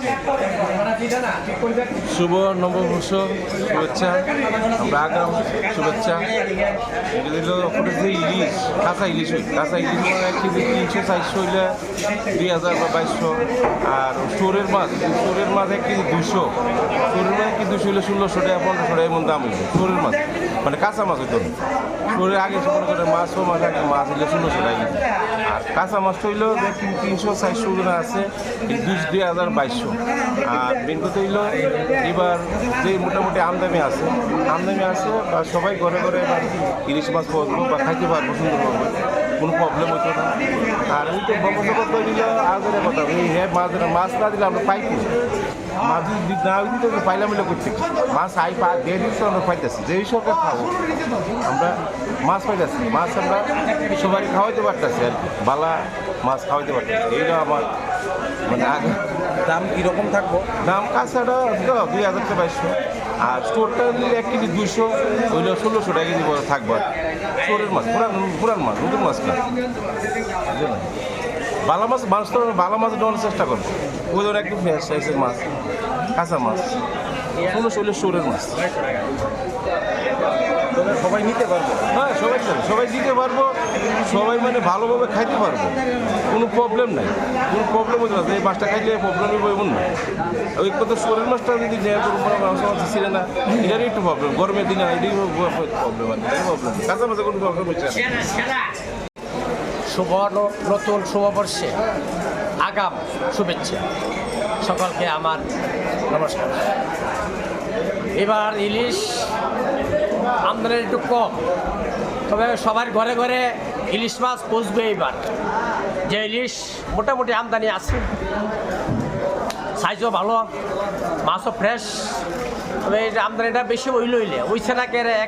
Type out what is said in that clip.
Thank you. শুভ নববর্ষ, শুভেচ্ছা। আমরা আগাম, শুভেচ্ছা। যে ইলিশ, কাঁচা ইলিশ হই কাঁচা ইলিশ এক কেজি তিনশো চারশো হইলে দুই হাজার বা বাইশশো। আর চোরের মাছ চোরের মাছ এক কেজি দুশো চোরের মাছ এক কেজি দুশো হইলে ষোলোশো টাকা পনেরোশো টাকা এমন দাম হইছে চোরের মাছ মানে কাঁচা মাছ হইতো। না চোরের আগে মনে করে মাছ ছ মাস আগে মাছ হইলে ষোলোশো টাকা। আর কাঁচা মাছ হইল যে তিনশো চারশো আছে দুই হাজার বাইশশো। আর মেন হইল এবার যে মোটামুটি আমদানি আছে আমদানি আছে বা সবাই ঘরে ঘরে এবার ইলিশ মাছ পাবো বা খাইতে পারব সুন্দরভাবে, কোনো প্রবলেম হতো না। আর ওই তো বঙ্গোপসাগর দিলে আগের কথা, এই হ্যাঁ মাছ মাছ না দিলে আমরা পাইছি মাছ যদি না দিতে তো পাইলাম মিলে করতে মাছ আই পা দেড় আমরা পাইতেছি, যেই সরকার খাব আমরা মাছ পাইতেছি, মাছ আমরা সবাই খাওয়াইতে পারতেছি আর বালা মাছ খাওয়াইতে পারতেছি। এইটা আমার মানে দাম কীরকম থাকব? দাম কাঁচাটা দুই হাজার টাকা বাইশশো। আর স্টোরটা নিলে এক কেজি দুইশো ওইটা ষোলোশো টাকা কেজি থাকবে আর। স্টোরের মাছ, পুরান পুরান মাছ, নতুন মাছ না? বালা মাছ মাছ তো বালা মাছ দেওয়ার চেষ্টা করব। ওই ধরনের একটু ফ্রেশ সাইজের মাছ, কাঁচা মাছ। ষোলোশো হলে স্টোরের মাছ। সবাই নিতে পারবে। হ্যাঁ সবাই সবাই দিতে পারব, সবাই মানে ভালোভাবে খাইতে পারব। কোনো প্রবলেম নাই। কোনো প্রবলেম হতে পারে এই মাছটা খাইলে প্রবলেম হইব এমন না। ওই কত শরীর মাছটা যদি মাংস মাছ ছিল না, এটারই একটু প্রবলেম গরমের দিনে এটাই প্রবলেম আর প্রবলেম কাঁচা মাছে কোনো প্রবলেম হচ্ছে না। শুভ নতুন শুভবর্ষে আগাম শুভেচ্ছা। সকলকে আমার নমস্কার। এবার ইলিশ আমদানি একটু কম। তবে সবার ঘরে ঘরে ইলিশ মাছ পৌঁছবে এইবার। যে ইলিশ মোটামুটি আমদানি আছে। সাইজও ভালো, মাছও ফ্রেশ তবে আমদানিটা বেশি হইল হইলে ওইছে না কে